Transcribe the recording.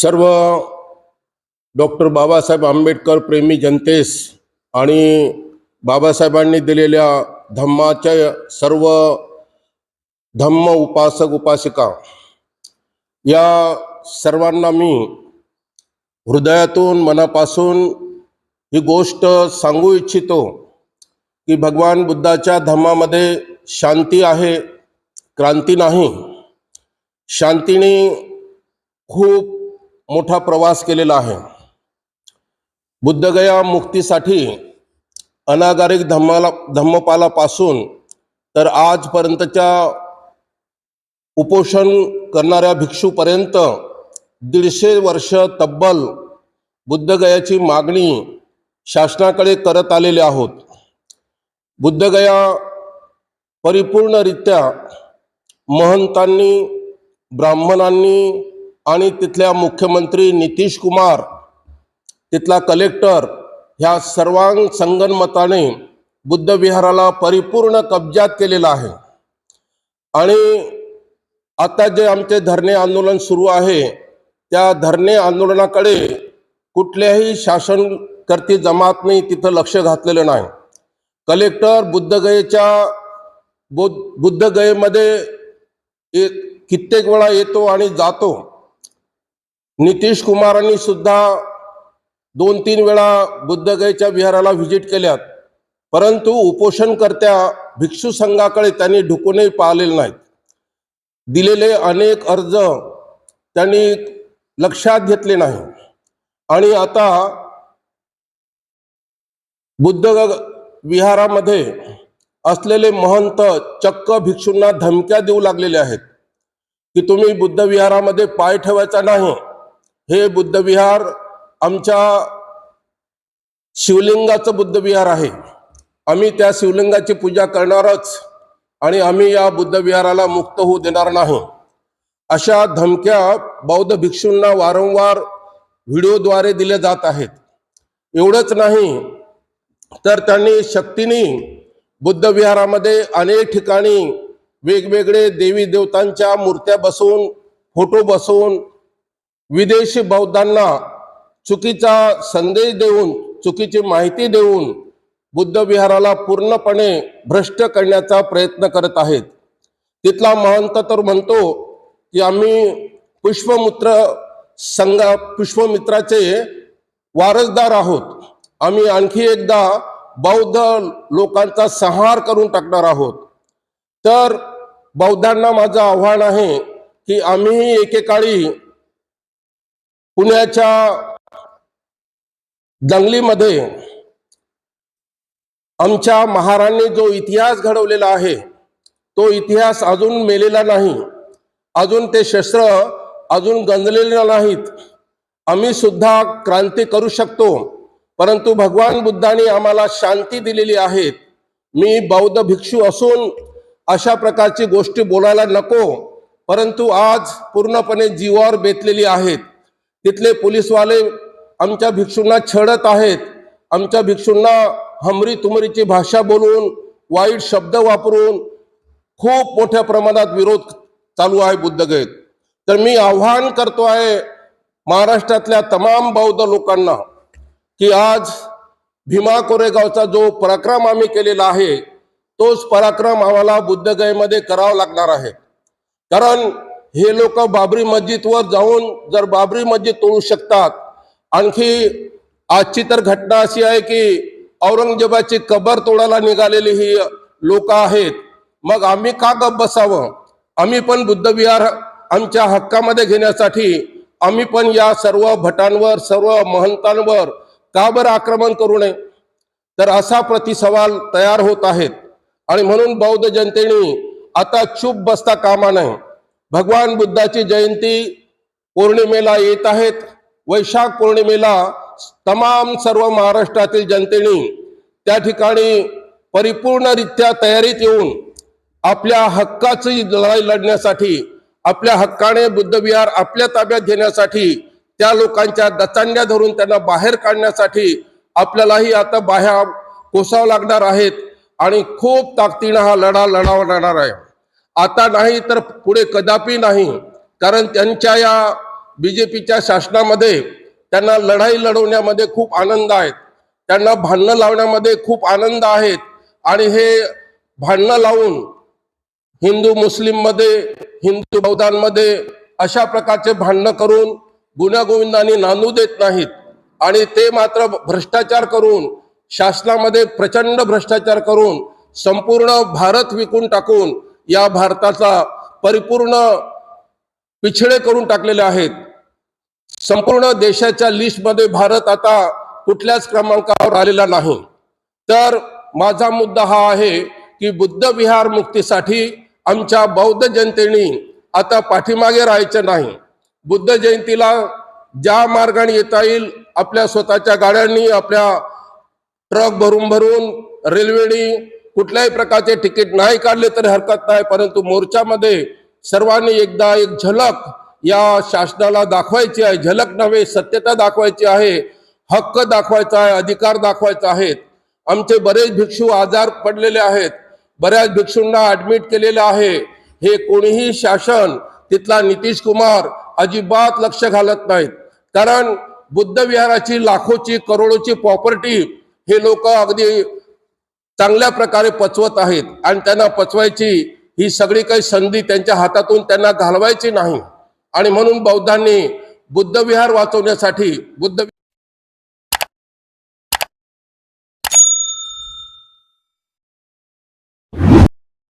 सर्व डॉक्टर बाबासाहेब आंबेडकर प्रेमी जनतेस आणि बाबासाहेबांनी दिलेल्या धम्माच्या सर्व धम्म उपासक उपासिका या सर्वांना मी हृदयातून मनापासून ही गोष्ट सांगू इच्छितो की भगवान बुद्धाच्या धम्मामध्ये शांती आहे क्रांती नाही. शांतीने खूप मोठा प्रवास केलेला आहे. बुद्धगया मुक्तीसाठी अनागारिक धम्माला धम्मपालापासून तर आजपर्यंतच्या उपोषण करणाऱ्या भिक्षूपर्यंत दीडशे वर्ष तब्बल बुद्धगयाची मागणी शासनाकडे करत आलेले आहोत. बुद्धगया परिपूर्णरित्या महंतांनी ब्राह्मणांनी आणि तिथल्या मुख्यमंत्री नितीश कुमार तिथला कलेक्टर ह्या सर्वांग संगनमताने बुद्धविहाराला परिपूर्ण कब्जात केलेला आहे. आणि आता जे आमचे धरणे आंदोलन सुरू आहे त्या धरणे आंदोलनाकडे कुठल्याही शासनकर्ती जमातने तिथं लक्ष घातलेलं नाही. कलेक्टर बुद्धगयेच्या बुद्ध बुद्धगयेमध्ये एक कित्येक वेळा येतो आणि जातो. नितीश कुमारांनी सुद्धा दोन तीन वेळा बुद्धगयेच्या विहाराला व्हिजिट केल्यात. परंतु उपोषणकर्त्या भिक्षू संघाकडे त्यांनी ढुकूनही पाहिलेले नाहीत. दिलेले अनेक अर्ज त्यांनी लक्षात घेतले नाही. आणि आता बुद्ध विहारामध्ये असलेले महंत चक्क भिक्षूंना धमक्या देऊ लागलेले आहेत की तुम्ही बुद्ध विहारामध्ये पाय ठेवायचा नाही. हे बुद्धविहार आमच्या शिवलिंगाचं बुद्धविहार आहे. आम्ही त्या शिवलिंगाची पूजा करणारच आणि आम्ही या बुद्धविहाराला मुक्त होऊ देणार नाही. अशा धमक्या बौद्ध भिक्षूंना वारंवार व्हिडिओद्वारे दिल्या जात आहेत. एवढंच नाही तर त्यांनी शक्तीने बुद्धविहारामध्ये अनेक ठिकाणी वेगवेगळे देवी देवतांच्या मूर्त्या बसवून फोटो बसवून विदेशी बौद्धांना चुकीचा संदेश देऊन चुकीची माहिती देऊन बुद्ध विहाराला पूर्णपणे भ्रष्ट करण्याचा प्रयत्न करत आहेत. तिथला महंत तर म्हणतो की आम्ही पुष्पमुत्र संघ पुष्पमित्राचे वारसदार आहोत. आम्ही आणखी एकदा बौद्ध लोकांचा संहार करून टाकणार आहोत. तर बौद्धांना माझं आव्हान आहे की आम्ही एकेकाळी पुण्याच्या दंगलीमध्ये आमच्या महारांनी जो इतिहास घडवलेला आहे तो इतिहास अजून मेलेला नाही. अजून ते शस्त्र अजून गंजलेले नाहीत. आम्ही सुद्धा क्रांती करू शकतो परंतु भगवान बुद्धाने आम्हाला शांती दिलेली आहे. मी बौद्ध भिक्षू असून अशा प्रकारची गोष्टी बोलायला नको परंतु आज पूर्णपणे जीवावर बेतलेली आहेत. तिथले पोलीसवाले आमच्या भिक्षूंना छळत आहेत. आमच्या भिक्षूंना हमरी तुमरीची भाषा बोलून वाईट शब्द वापरून खूप मोठ्या प्रमाणात विरोध चालू आहे बुद्धगयेत तर मी आव्हान करतो आहे महाराष्ट्रातल्या तमाम बौद्ध लोकांना की आज भीमा कोरेगावचा जो पराक्रम आम्ही केलेला आहे तोच पराक्रम आम्हाला बुद्धगयेमध्ये करावा लागणार आहे. कारण हे लोक बाबरी मस्जिदवर जाऊन जर बाबरी मस्जिद तोडू शकतात. आणखी आजची तर घटना अशी आहे की औरंगजेबाची कबर तोडायला निघालेली ही लोक आहेत. मग आम्ही का गप बसावं? आम्ही पण बुद्धविहार आमच्या हक्कामध्ये घेण्यासाठी आम्ही पण या सर्व भटांवर सर्व महंतांवर का बरं आक्रमण करू नये? तर असा प्रतिसवाल तयार होत आहेत. आणि म्हणून बौद्ध जनतेने आता चूप बसता कामा नये. भगवान बुद्धाची जयंती पौर्णिमेला येत आहेत. वैशाख पौर्णिमेला तमाम सर्व महाराष्ट्रातील जनतेने त्या ठिकाणी परिपूर्णरित्या तयारीत येऊन आपल्या हक्काची लढाई लढण्यासाठी आपल्या हक्काने बुद्धविहार आपल्या ताब्यात घेण्यासाठी त्या लोकांच्या दचांड्या धरून त्यांना बाहेर काढण्यासाठी आपल्यालाही आता बाह्या कोसावं लागणार आहेत आणि खूप ताकदीनं हा लढा लढावा लागणार आहे. आता नाही तर पुढे कदापि नाही. कारण त्यांच्या या बी जे पीच्या शासनामध्ये त्यांना लढाई लढवण्यामध्ये खूप आनंद आहेत त्यांना भांडणं लावण्यामध्ये खूप आनंद आहेत आणि हे भांडणं लावून हिंदू मुस्लिममध्ये हिंदू बौद्धांमध्ये अशा प्रकारचे भांडणं करून गुण्यागोविंदाने नांदू देत नाहीत. आणि ते मात्र भ्रष्टाचार करून शासनामध्ये प्रचंड भ्रष्टाचार करून संपूर्ण भारत विकून टाकून या भारताचा परिपूर्ण पिछडे करून टाकलेले आहेत. संपूर्ण देशाच्या लिस्टमध्ये भारत आता कुठल्याच क्रमांकावर आलेला नाही. तर माझा मुद्दा हा आहे की बुद्ध विहार मुक्तीसाठी आमच्या बौद्ध जनतेने आता पाठीमागे राहायचं नाही. बुद्ध जयंतीला ज्या मार्गाने येता येईल आपल्या स्वतःच्या गाड्यांनी आपल्या ट्रक भरून भरून रेल्वेनी कुठल्याही प्रकारचे तिकीट नाही काढले तरी हरकत नाही परंतु मोर्चामध्ये सर्वांनी एकदा एक झलक या शासनाला दाखवायची आहे. झलक नव्हे सत्यता दाखवायची आहे हक्क दाखवायचा आहे अधिकार दाखवायचा आहेत आमचे बरेच भिक्षू आजार पडलेले आहेत. बऱ्याच भिक्षूंना ऍडमिट केलेले आहे. हे कोणीही शासन तिथला नितीश कुमार अजिबात लक्ष घालत नाहीत. कारण बुद्ध विहाराची लाखोची करोडोची प्रॉपर्टी हे लोक अगदी चांगल्या प्रकारे पचवत आहेत आणि त्यांना पचवायची ही सगळी काही संधी त्यांच्या हातातून त्यांना घालवायची नाही. आणि म्हणून बौद्धांनी बुद्धविहार वाचवण्यासाठी बुद्ध